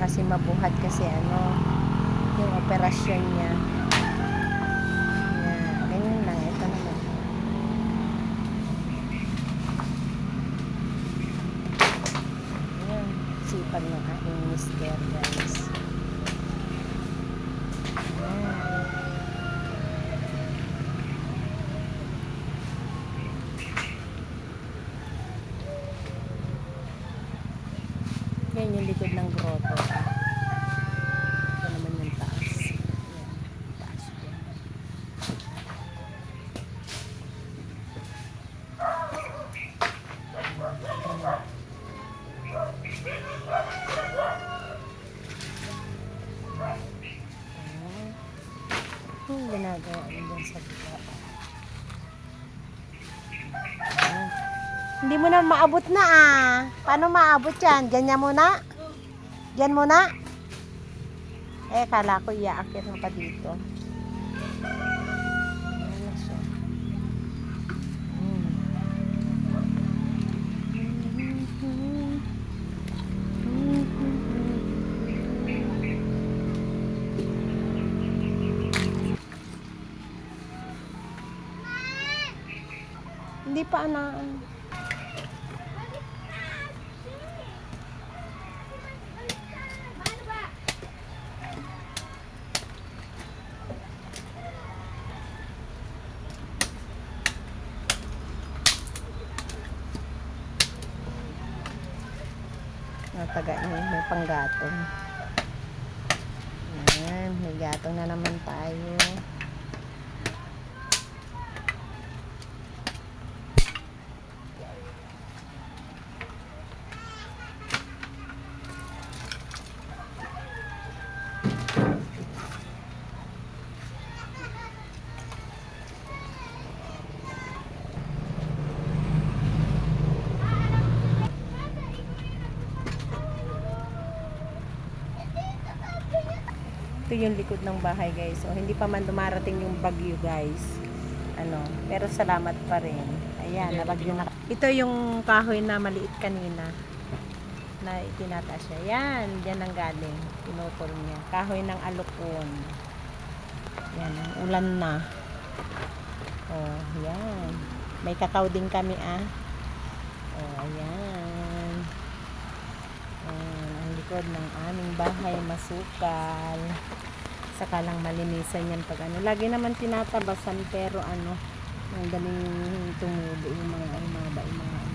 kasi mabuhat kasi ano, yung operasyon niya. Yan, ganyan lang. Ito naman. Yan, sipag ng aking mister. Yan yung likod ng grotto. Ito naman yung taas. Yan, taas dyan. Ayan. Yung ginagawa dyan sa baba. Hindi mo na maabot na ah. Paano maabot yan? Ganyan muna? Diyan muna? Eh, kala ko iaakit mo pa dito. Ayan na siya. Hmm. Hindi pa na. Nataga niya, may panggatong. Ayan, may gatong na naman tayo. Ito yung likod ng bahay guys. So, hindi pa man dumarating yung bagyo guys. Ano, pero salamat pa rin. Ayan, nabagyo na. Ito yung kahoy na maliit kanina. Na itinataas niya. Yan, dyan ang galing. Pinupol niya. Kahoy ng alukon. Yan, ang ulan na. Oh, yan. May kakao din kami ah. Oh, ayan. Ayan, ang likod ng aming bahay, masukal. Saka lang malinisan yan pag ano. Lagi naman tinatabasan pero ano, ang galing tumubo yung mga, yung mga, yung mga.